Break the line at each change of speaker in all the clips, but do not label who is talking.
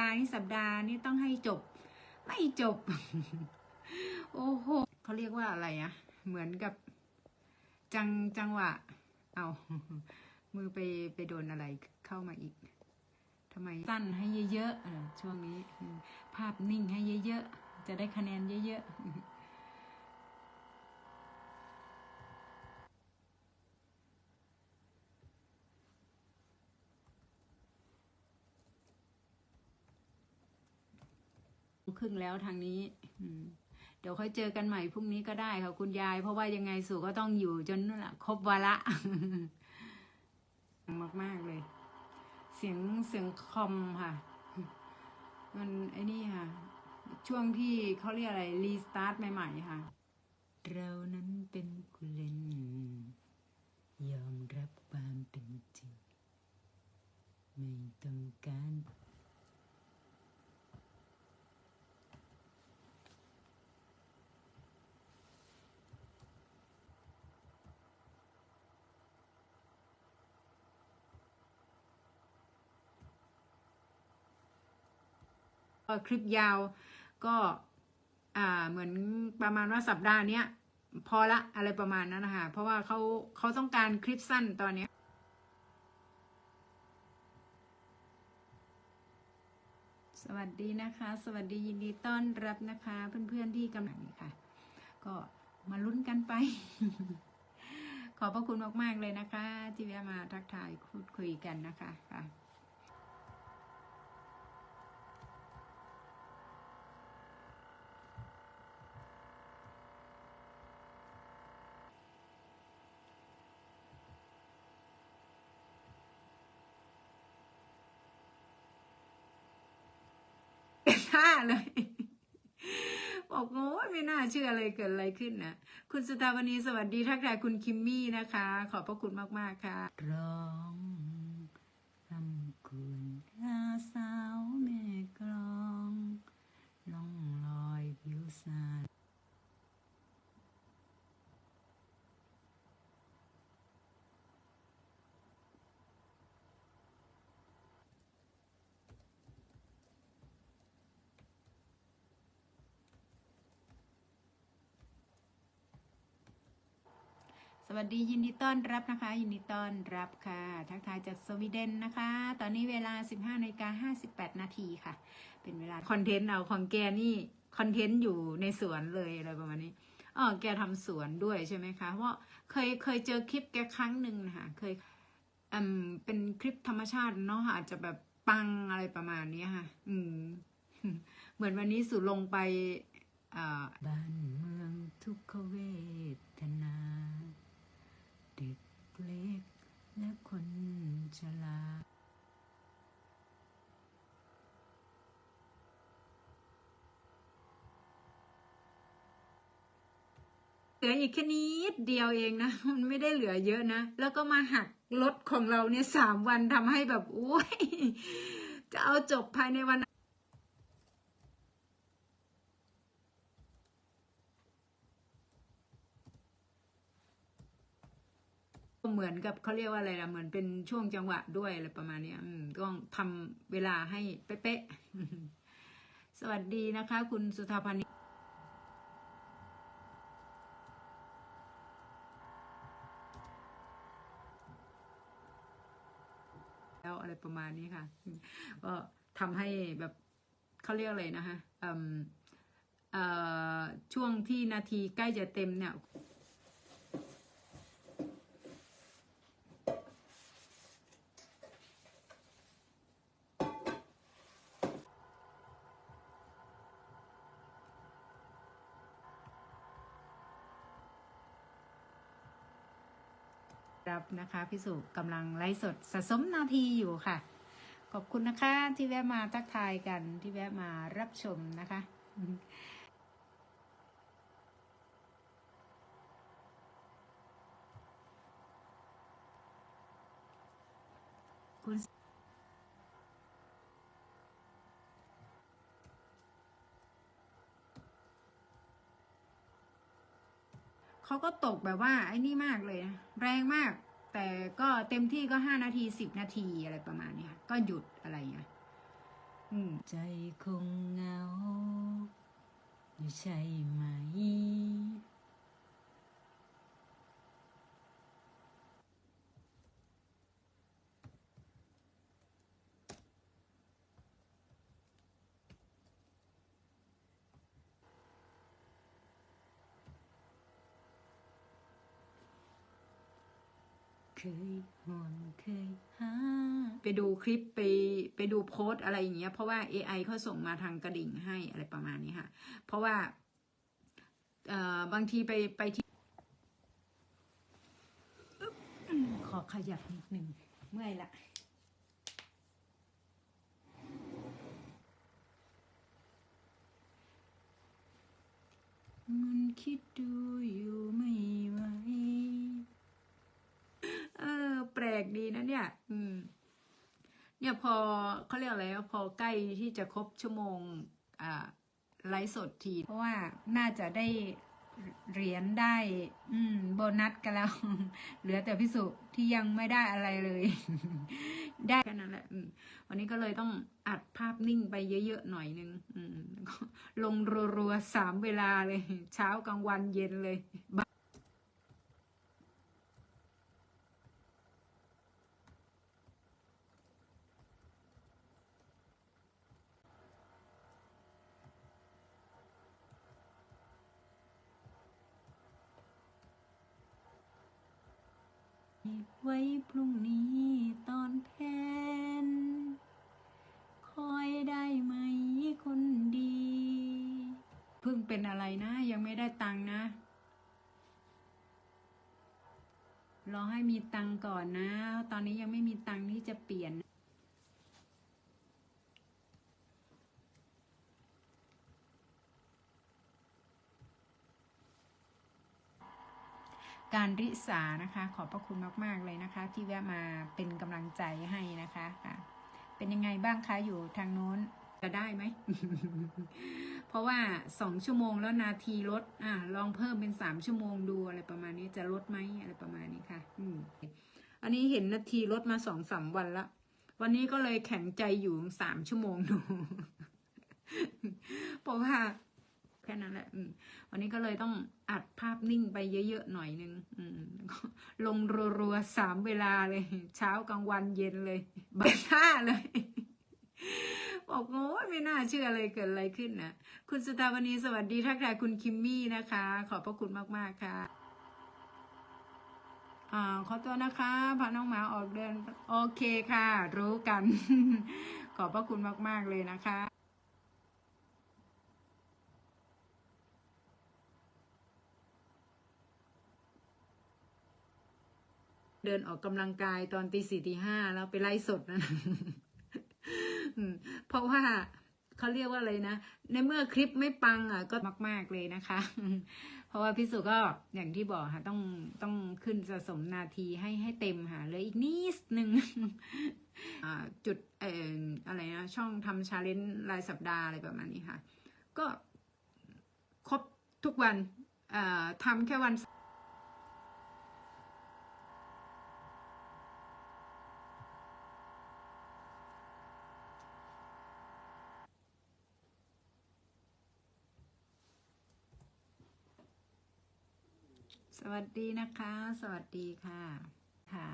ดาห์นี้สัปดาห์นี้ต้องให้จบ ไม่จบ โอ้โหเขาเรียกว่าอะไรอะเหมือนกับ จังจังหวะ เอามือไปไปโดนอะไรเข้ามาอีกทำไมสั้นให้เยอะๆช่วงนี้ ภาพนิ่งให้เยอะๆจะได้คะแนนเยอะๆ ครึ่งแล้วทางนี้ อืม เดี๋ยวค่อยเจอกันใหม่พรุ่งนี้ก็ได้ค่ะคุณยาย เพราะว่ายังไงสู่ก็ต้องอยู่จนนั่นแหละครบวาระมากมากๆเลย เสียงเสียงคอมค่ะ มันไอ้นี่ค่ะ ช่วงที่เขาเรียกอะไรรีสตาร์ทใหม่ๆค่ะ เรานั้นเป็นกุเลนยอมรับความเป็นจริง ไม่ต้องการ คลิปยาวก็เหมือนประมาณว่าสัปดาห์เนี้ยพอละอะไรประมาณนั้นนะคะเพราะว่าเขาเขาต้องการคลิปสั้นตอนนี้สวัสดีนะคะ สวัสดียินดีต้อนรับนะคะ เพื่อนๆที่กำลังนี่ค่ะ ก็มาลุ้นกันไป ขอบพระคุณมากๆเลยนะคะ ที่แวะมาทักทายพูดคุยกันนะคะค่ะ ท่าเลยบอกโอ้ยไม่น่าเชื่อเลยเกิดอะไรขึ้นนะคุณสุธาวณีสวัสดีทักทายคุณคิมมี่นะคะ ขอบพระคุณมาก ๆ ค่ะร้องรำคุณอาสาวแม่กลองล่องลอยผิวสาน ส วัสดียินดีต้อนรับนะคะ ยินดีต้อนรับค่ะ ทักทายจากสวีเดนนะคะ ตอนนี้เวลา 15นาฬิกา58 นาทีค่ะ เป็นเวลาคอนเทนต์เอาของแกนี่คอนเทนต์อยู่ในสวนเลยอะไรประมาณนี้อ๋อแกทำสวนด้วยใช่ไหมคะ เพราะเคยเคยเจอคลิปแกครั้งหนึ่งนะคะเคยอืมเป็นคลิปธรรมชาติเนาะอาจจะแบบปังอะไรประมาณนี้ค่ะ อืม เหมือนวันนี้สุลงไปอ่าบ้านเมืองทุกขเวทนา เล็กและคนชราเหลืออีกแค่นิดเดียวเองนะ มันไม่ได้เหลือเยอะนะ แล้วก็มาหักลดของเราเนี่ยสามวันทำให้แบบโอ้ยจะเอาจบภายในวัน เหมือนกับเขาเรียกว่าอะไรล่ะเหมือนเป็นช่วงจังหวะด้วยอะไรประมาณนี้ต้องทำเวลาให้เป๊ะๆสวัสดีนะคะ คุณสุธาพานิแล้วอะไรประมาณนี้ค่ะ ก็ทำให้แบบเขาเรียกอะไรนะคะช่วงที่นาทีใกล้จะเต็มเนี่ย รับนะคะพี่สุกำลังไลฟ์สดสะสมนาทีอยู่ค่ะ ขอบคุณนะคะที่แวะมาทักทายกันที่แวะมารับชมนะคะคุณ เขาก็ตกแบบว่าไอ้นี่มากเลยนะแรงมาก แต่ก็เต็มที่ก็ห้านาทีสิบนาทีอะไรประมาณเนี้ยก็หยุดอะไรเงี้ยอืมใจคงเหงาอยู่ใช่ไหม เคยห่วงเคยหาไปดูคลิปไปไปดูโพสอะไรอย่างเงี้ย เพราะว่า AI เขาส่งมาทางกระดิ่งให้อะไรประมาณนี้ค่ะ เพราะว่าเอ่อบางทีไปไปที่ขอขยับนิดหนึ่งเมื่อยละมันคิดดูอยู่ไม่ไหว เออ แปลกดีนะเนี่ย อืม เนี่ยพอเขาเรียกอะไรวะพอใกล้ที่จะครบชั่วโมง อ่าไลฟ์สดที เพราะว่าน่าจะได้เหรียญได้ อืม โบนัสกันแล้ว เหลือแต่พิสุที่ยังไม่ได้อะไรเลย ได้แค่นั้นแหละวันนี้ก็เลยต้องอัดภาพนิ่งไปเยอะๆหน่อยนึง อืมลงรัวๆสามเวลาเลย เช้ากลางวันเย็นเลย ไว้พรุ่งนี้ตอนแทน คอยได้ไหมคนดี เพิ่งเป็นอะไรนะยังไม่ได้ตังนะ รอให้มีตังก่อนนะ ตอนนี้ยังไม่มีตังที่จะเปลี่ยน การริษานะคะ ขอบพระคุณมาก ๆ เลยนะคะ ที่แวะมาเป็นกำลังใจให้นะคะค่ะ เป็นยังไงบ้างคะอยู่ทางโน้นจะได้ไหม เพราะว่าสองชั่วโมงแล้วนาทีลดอะลองเพิ่มเป็นสามชั่วโมงดูอะไรประมาณนี้จะลดไหมอะไรประมาณนี้ค่ะ อืม อันนี้เห็นนาทีลดมาสองสามวันละวันนี้ก็เลยแข็งใจอยู่สามชั่วโมงดู เพราะว่า แค่นั้นแหละวันนี้ก็เลยต้องอัดภาพนิ่งไปเยอะๆหน่อยนึงลงรัวๆสามเวลาเลย เช้ากลางวันเย็นเลยบ่ายห้าเลยบอกโอ้ไม่น่าเชื่อเลยเกิดอะไรขึ้นนะคุณสุธาวณีสวัสดีทักทายคุณคิมมี่นะคะ ขอบพระคุณมากๆค่ะอ่าขอตัวนะคะพาน้องหมาออกเดิน โอเคค่ะ รู้กัน ขอบพระคุณมาก ๆ เลยนะคะ เดินออกกำลังกายตอนตีสี่ตีห้าแล้วไปไล่สดนะเพราะว่าเขาเรียกว่าอะไรนะ ในเมื่อคลิปไม่ปังอะก็มาก ๆเลยนะคะ เพราะว่าพี่สุก็อย่างที่บอกค่ะ ต้องต้องขึ้นสะสมนาทีให้ให้เต็มค่ะเลยอีกนิดนึงอ่าจุดเอ่ออะไรนะ ช่องทำชาเลนจ์รายสัปดาห์อะไรประมาณนี้ค่ะ ก็ครบทุกวันทำแค่วัน วัสดีนะคะ สวัสดีค่ะ ค่ะ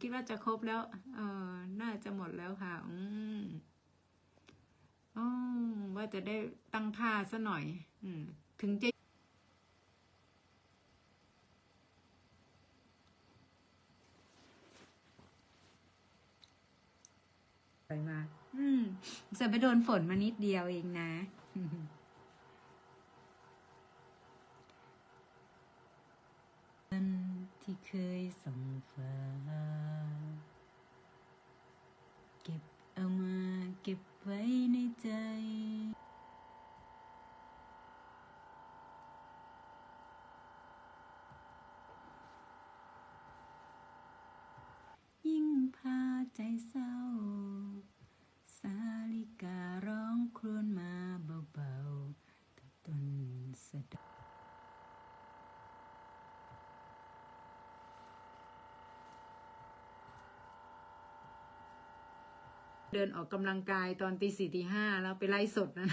คิดว่าจะครบแล้ว เออน่าจะหมดแล้วค่ะ อืมอ๋อว่าจะได้ตั้งค่าซะหน่อย อืมถึงจะ ไปมา อืม จะไปโดนฝนมานิดเดียวเองนะวันที่เคยส่องฟ้า เก็บเอามาเก็บไว้ในใจยิ่งพาใจเศร้า เดินออกกำลังกายตอนตีสี่ตีห้าแล้วไปไล่สดนะ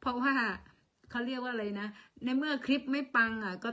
เพราะว่าเขาเรียกว่าอะไรนะ ในเมื่อคลิปไม่ปังอะก็